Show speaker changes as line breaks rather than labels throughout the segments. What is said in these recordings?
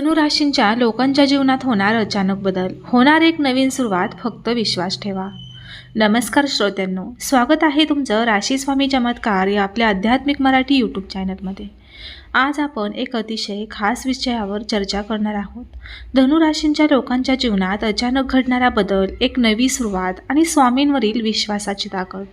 धनुराशींच्या लोकांच्या जीवनात होणार अचानक बदल. होणार एक नवीन सुरुवात फक्त विश्वास ठेवा. नमस्कार श्रोत्यांनो. स्वागत आहे तुमचं राशी स्वामी चमत्कार या आपल्या आध्यात्मिक मराठी यूट्यूब चॅनलमध्ये आज आपण एक अतिशय खास विषयावर चर्चा करणार आहोत. धनुराशींच्या लोकांच्या जीवनात अचानक घडणारा बदल एक नवी सुरुवात आणि स्वामींवरील विश्वासाची ताकद.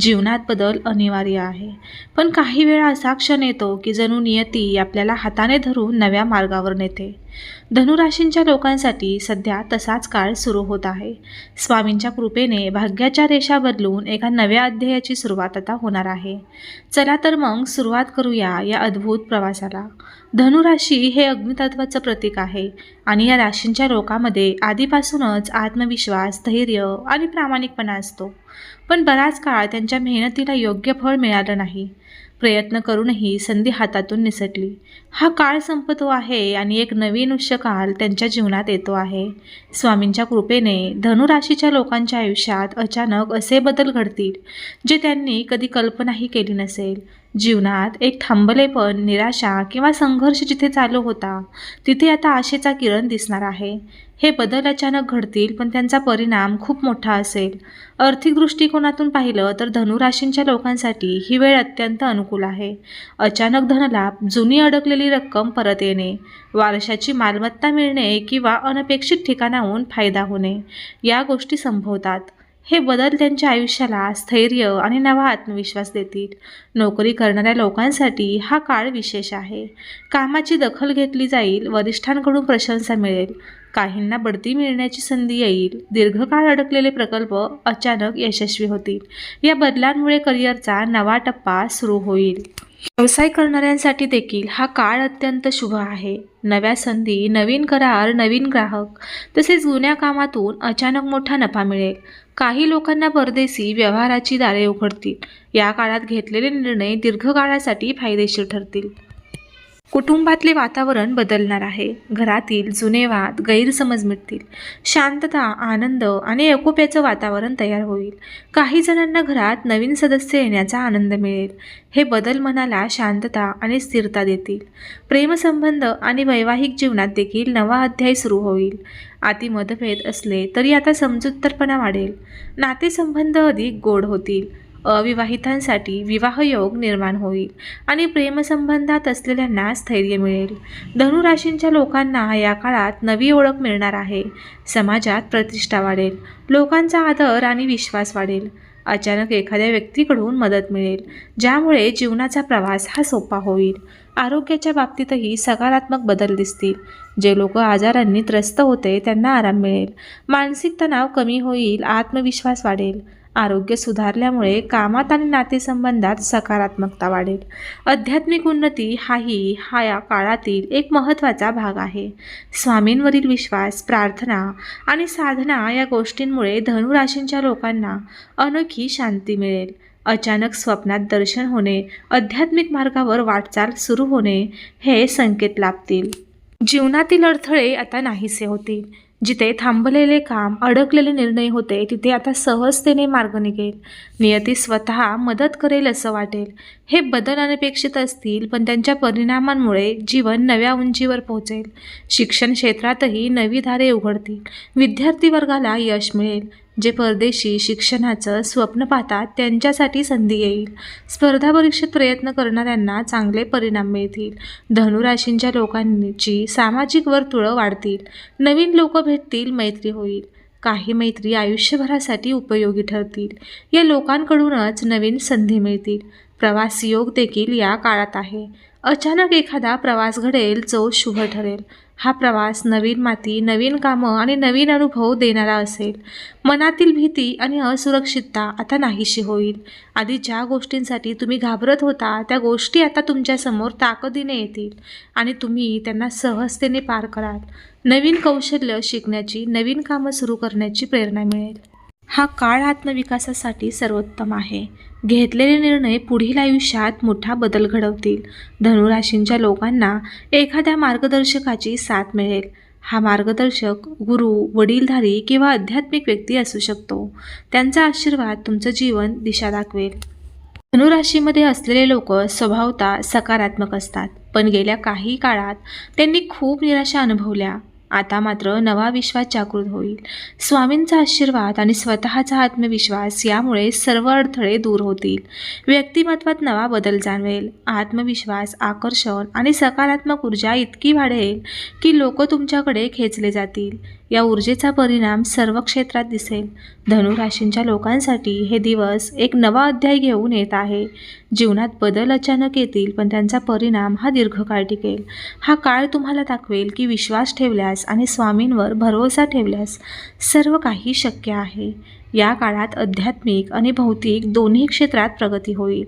जीवनात बदल अनिवार्य आहे. पण काही वेळा असा क्षण येतो की जणू नियती आपल्याला हाताने धरून नव्या मार्गावर नेते. धनुराशींच्या लोकांसाठी सध्या तसाच काळ सुरू होत आहे. स्वामींच्या कृपेने भाग्याच्या रेषा बदलून एका नव्या अध्यायाची सुरुवात आता होणार आहे. चला तर मग सुरुवात करूया या अद्भुत प्रवासाला. धनुराशी हे अग्नितत्वाचं प्रतीक आहे आणि या राशींच्या लोकांमध्ये आधीपासूनच आत्मविश्वास धैर्य आणि प्रामाणिकपणा असतो. पण बराच काळ त्यांच्या मेहनतीला योग्य फळ मिळालं नाही. प्रयत्न करूनही संधी हातातून निसटली. हा काळ संपतो आहे आणि एक नवीन उष्यकाल त्यांच्या जीवनात येतो आहे. स्वामींच्या कृपेने धनुराशीच्या लोकांच्या आयुष्यात अचानक असे बदल घडतील जे त्यांनी कधी कल्पनाही केली नसेल. जीवनात एक थांबलेपण निराशा किंवा संघर्ष जिथे चालू होता तिथे आता आशेचा किरण दिसणार आहे. हे बदल अचानक घडतील पण त्यांचा परिणाम खूप मोठा असेल. आर्थिक दृष्टिकोनातून पाहिलं तर धनुराशींच्या लोकांसाठी ही वेळ अत्यंत अनुकूल आहे. अचानक धनलाभ जुनी अडकलेली रक्कम परत येणे वारशाची मालमत्ता मिळणे किंवा अनपेक्षित ठिकाणाहून फायदा होणे या गोष्टी संभवतात. हे बदल त्यांच्या आयुष्याला स्थैर्य आणि नवा आत्मविश्वास देतील. नोकरी करणाऱ्या लोकांसाठी हा काळ विशेष आहे. कामाची दखल घेतली जाईल वरिष्ठांकडून प्रशंसा मिळेल. काहींना बढती मिळण्याची संधी येईल. दीर्घकाळ अडकलेले प्रकल्प अचानक यशस्वी होतील. या बदलांमुळे करिअरचा नवा टप्पा सुरू होईल. व्यवसाय करणाऱ्यांसाठी देखील हा काळ अत्यंत शुभ आहे. नव्या संधी नवीन करार नवीन ग्राहक तसेच जुन्या कामातून अचानक मोठा नफा मिळेल. काही लोकांना परदेशी व्यवहाराची दारे उघडतील. या काळात घेतलेले निर्णय दीर्घकाळासाठी फायदेशीर ठरतील. कुटुंबातले वातावरण बदलणार आहे. घरातील जुने वाद गैरसमज मिटतील. शांतता आनंद आणि एकोप्याचं वातावरण तयार होईल. काही जणांना घरात नवीन सदस्य येण्याचा आनंद मिळेल. हे बदल मनाला शांतता आणि स्थिरता देतील. प्रेमसंबंध आणि वैवाहिक जीवनात देखील नवा अध्याय सुरू होईल. आती मतभेद असले तरी आता समजूतदारपणा वाढेल. नातेसंबंध अधिक गोड होतील. अविवाहितांसाठी विवाहयोग निर्माण होईल आणि प्रेमसंबंधात असलेल्यांना स्थैर्य मिळेल. धनुराशींच्या लोकांना या काळात नवी ओळख मिळणार आहे. समाजात प्रतिष्ठा वाढेल. लोकांचा आदर आणि विश्वास वाढेल. अचानक एखाद्या व्यक्तीकडून मदत मिळेल ज्यामुळे जीवनाचा प्रवास हा सोपा होईल. आरोग्याच्या बाबतीतही सकारात्मक बदल दिसतील. जे लोक आजारांनी त्रस्त होते त्यांना आराम मिळेल. मानसिक तणाव कमी होईल आत्मविश्वास वाढेल. आरोग्य सुधारल्यामुळे कामात आणि नातेसंबंधात सकारात्मकता वाढेल. आध्यात्मिक उन्नती हाही हा या काळातील एक महत्त्वाचा भाग आहे. स्वामींवरील विश्वास प्रार्थना आणि साधना या गोष्टींमुळे धनुराशींच्या लोकांना अनोखी शांती मिळेल. अचानक स्वप्नात दर्शन होणे आध्यात्मिक मार्गावर वाटचाल सुरू होणे हे संकेत लाभतील. जीवनातील अडथळे आता नाहीसे होतील. जिथे थांबलेले काम अडकलेले निर्णय होते तिथे आता सहजतेने मार्ग निघेल. नियती स्वतः मदत करेल असं वाटेल. हे बदल अनपेक्षित असतील पण त्यांच्या परिणामांमुळे जीवन नव्या उंचीवर पोहोचेल. शिक्षण क्षेत्रातही नवी दारे उघडतील. विद्यार्थी वर्गाला यश मिळेल. जे परदेशी शिक्षणाचं स्वप्न पाहतात त्यांच्यासाठी संधी येईल. स्पर्धा परीक्षेत प्रयत्न करणाऱ्यांना चांगले परिणाम मिळतील. धनुराशींच्या लोकांची सामाजिक वर्तुळं वाढतील. नवीन लोक भेटतील मैत्री होईल. काही मैत्री आयुष्यभरासाठी उपयोगी ठरतील. या लोकांकडूनच नवीन संधी मिळतील. प्रवास योग देखील या काळात आहे. अचानक एखादा प्रवास घडेल जो शुभ ठरेल. हा प्रवास नवीन माती नवीन कामं आणि नवीन अनुभव देणारा असेल. मनातील भीती आणि असुरक्षितता आता नाहीशी होईल. आधी ज्या गोष्टींसाठी तुम्ही घाबरत होता त्या गोष्टी आता तुमच्यासमोर ताकदीने येतील आणि तुम्ही त्यांना सहजतेने पार कराल. नवीन कौशल्य शिकण्याची नवीन कामं सुरू करण्याची प्रेरणा मिळेल. हा काळ आत्मविकासासाठी सर्वोत्तम आहे. घेतलेले निर्णय पुढील आयुष्यात मोठा बदल घडवतील. धनुराशींच्या लोकांना एखाद्या मार्गदर्शकाची साथ मिळेल. हा मार्गदर्शक गुरु वडीलधारी किंवा आध्यात्मिक व्यक्ती असू शकतो. त्यांचा आशीर्वाद तुमचं जीवन दिशा दाखवेल. धनुराशीमध्ये असलेले लोक स्वभावता सकारात्मक असतात. पण गेल्या काही काळात त्यांनी खूप निराशा अनुभवल्या. आता मात्र नवा विश्वास जागृत होईल. स्वामींचा आशीर्वाद आणि स्वतःचा आत्मविश्वास यामुळे सर्व अडथळे दूर होतील. व्यक्तिमत्वात नवा बदल जाणवेल. आत्मविश्वास आकर्षण आणि सकारात्मक ऊर्जा इतकी वाढेल की लोक तुमच्याकडे खेचले जातील. या ऊर्जेचा परिणाम सर्व क्षेत्रात दिसेल. धनुराशींच्या लोकांसाठी हे दिवस एक नवा अध्याय घेऊन येत आहे. जीवनात बदल अचानक येतील पण त्यांचा परिणाम हा दीर्घकाळ टिकेल. हा काळ तुम्हाला दाखवेल की विश्वास ठेवल्यास आणि स्वामींवर भरोसा ठेवल्यास सर्व काही शक्य आहे. या काळात आध्यात्मिक आणि भौतिक दोन्ही क्षेत्रात प्रगती होईल.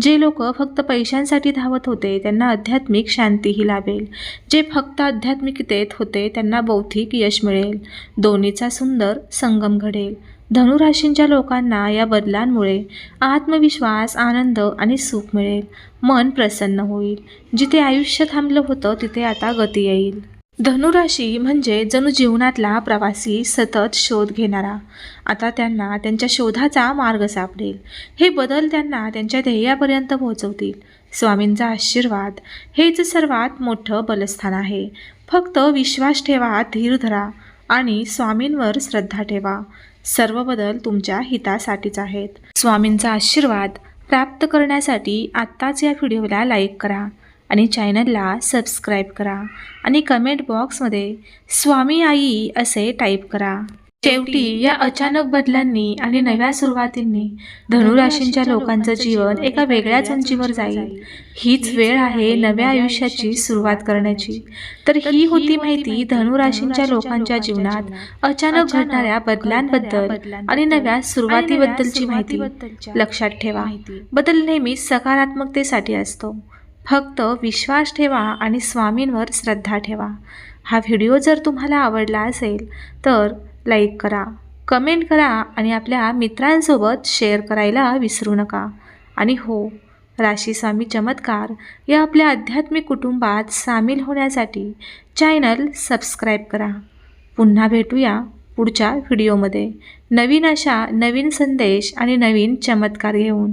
जे लोक फक्त पैशांसाठी धावत होते त्यांना आध्यात्मिक शांतीही लाभेल. जे फक्त आध्यात्मिकतेत होते त्यांना बौद्धिक यश मिळेल. दोन्हीचा सुंदर संगम घडेल. धनुराशींच्या लोकांना या बदलांमुळे आत्मविश्वास आनंद आणि सुख मिळेल. मन प्रसन्न होईल. जिथे आयुष्य थांबलं होतं तिथे आता गती येईल. धनुराशी म्हणजे जणू जीवनातला प्रवासी सतत शोध घेणारा. आता त्यांना त्यांच्या शोधाचा मार्ग सापडेल. हे बदल त्यांना त्यांच्या ध्येयापर्यंत पोहोचवतील. स्वामींचा आशीर्वाद हेच सर्वात मोठं बलस्थान आहे. फक्त विश्वास ठेवा धीर धरा आणि स्वामींवर श्रद्धा ठेवा. सर्व बदल तुमच्या हितासाठीच आहेत. स्वामींचा आशीर्वाद प्राप्त करण्यासाठी आत्ताच या व्हिडिओला लाईक करा. आणि चॅनलला सबस्क्राईब करा आणि कमेंट बॉक्समध्ये स्वामी आई असे टाईप करा. शेवटी या अचानक बदलांनी आणि नव्या सुरुवातींनी धनुराशींच्या लोकांचं जीवन एका वेगळ्याच उंचीवर जाईल. हीच वेळ आहे नव्या आयुष्याची सुरुवात करण्याची. तर ही होती माहिती धनुराशींच्या लोकांच्या जीवनात अचानक घडणाऱ्या बदलांबद्दल आणि नव्या सुरुवातीबद्दलची माहिती. लक्षात ठेवा. बदल नेहमी सकारात्मकतेसाठी असतो. फक्त विश्वास ठेवा आणि स्वामींवर श्रद्धा ठेवा. हा व्हिडिओ जर तुम्हाला आवडला असेल तर लाईक करा कमेंट करा आणि आपल्या मित्रांसोबत शेअर करायला विसरू नका. आणि हो राशी स्वामी चमत्कार या आपल्या आध्यात्मिक कुटुंबात सामील होण्यासाठी चॅनल सबस्क्राईब करा. पुन्हा भेटूया पुढच्या व्हिडिओमध्ये. नवीन अशा नवीन संदेश आणि नवीन चमत्कार घेऊन.